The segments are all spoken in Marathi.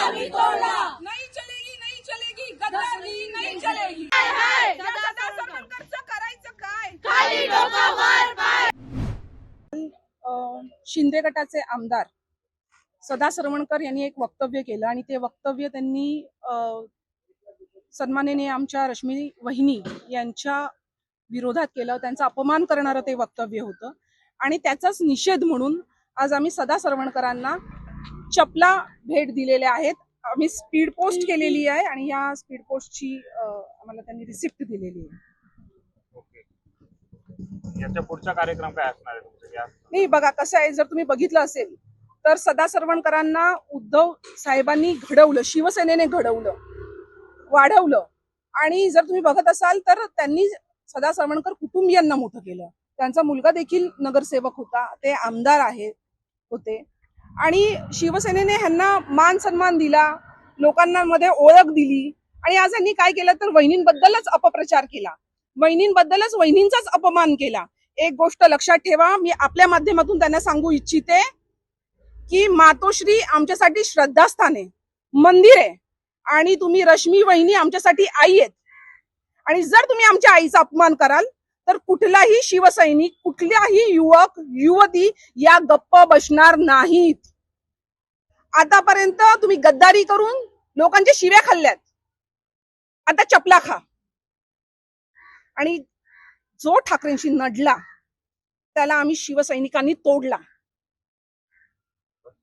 नाही चलेगी नाही चलेगी गद्दारी नाही चलेगी। या सदा सरवणकरचं करायचं काय? खाली डोकं वर पाय. अ, शिंदे गटाचे आमदार सदा सरवणकर यांनी एक वक्तव्य केलं आणि ते वक्तव्य त्यांनी अ, सन्माननीय आमच्या रश्मी वहिनी यांच्या विरोधात केलं. त्यांचा अपमान करणारं ते वक्तव्य होतं. आणि त्याचाच निषेध म्हणून आज आम्ही सदा सरवणकरांना चपला भेट दिलेल्या आहेत. आम्ही स्पीड पोस्ट केलेली आहे आणि या स्पीड पोस्टची आम्हाला त्यांनी रिसिप्ट दिलेली आहे. ओके. याच्या पुढचा कार्यक्रम काय असणार आहे तुमचा? या नाही बघा कसं आहे जर तुम्ही बघितलं असेल तर सदा सरवणकरांना उद्धव साहेबांनी घडवलं शिवसेनेने घडवलं वाढवलं. आणि जर तुम्ही बघत असाल तर त्यांनी सदा सरवणकर कुटुंबियांना मोठं केलं. त्यांचा मुलगा देखील नगरसेवक होता ते आमदार आहेत होते. आणि शिवसेनेने ह्यांना मान सन्मान दिला लोकांना मध्ये ओळख दिली आणि आज यांनी काय केलं तर वहिनींबद्दलच अपप्रचार केला. वहिनींबद्दलच वहिनींचाच अपमान केला. एक गोष्ट लक्षात ठेवा मी आपल्या माध्यमातून त्यांना सांगू इच्छिते की मातोश्री आमच्यासाठी श्रद्धास्थान आहे मंदिर आहे आणि तुम्ही रश्मी वहिनी आमच्यासाठी आई आहेत. आणि जर तुम्ही आमच्या आईचा अपमान कराल तर कुठलाही शिवसैनिक कुठल्याही युवक युवती या गप्प बसणार नाहीत. आतापर्यंत तुम्ही गद्दारी करून लोकांच्या शिव्या खाल्ल्यात. आता चपला खा. आणि जो ठाकरेंशी नडला त्याला आम्ही शिवसैनिकांनी तोडला.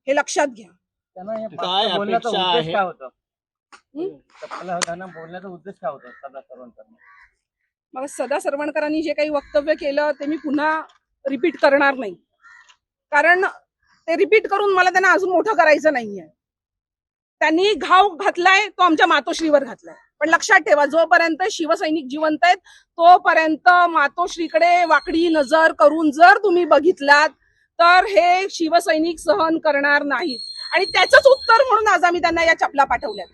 हे लक्षात घ्या. त्यांना हे काय बोलण्याचा अपेक्षा उद्देश? काय होता? हं? बोलण्याचा उद्देश काय होता सदा सर्वांकडनं मग सदा सरवणकरांनी जे काही वक्तव्य केलं ते मी पुन्हा रिपीट करणार नाही. कारण ते रिपीट करून मला त्यांना अजून मोठं करायचं नाहीये. त्यांनी घाव घातलाय तो आमच्या मातोश्रीवर घातलाय. पण लक्षात ठेवा जोपर्यंत शिवसैनिक जिवंत आहेत तोपर्यंत मातोश्रीकडे वाकडी नजर करून जर तुम्ही बघितलात तर हे शिवसैनिक सहन करणार नाहीत. आणि त्याचंच उत्तर म्हणून आज आम्ही त्यांना या चपला पाठवल्यात.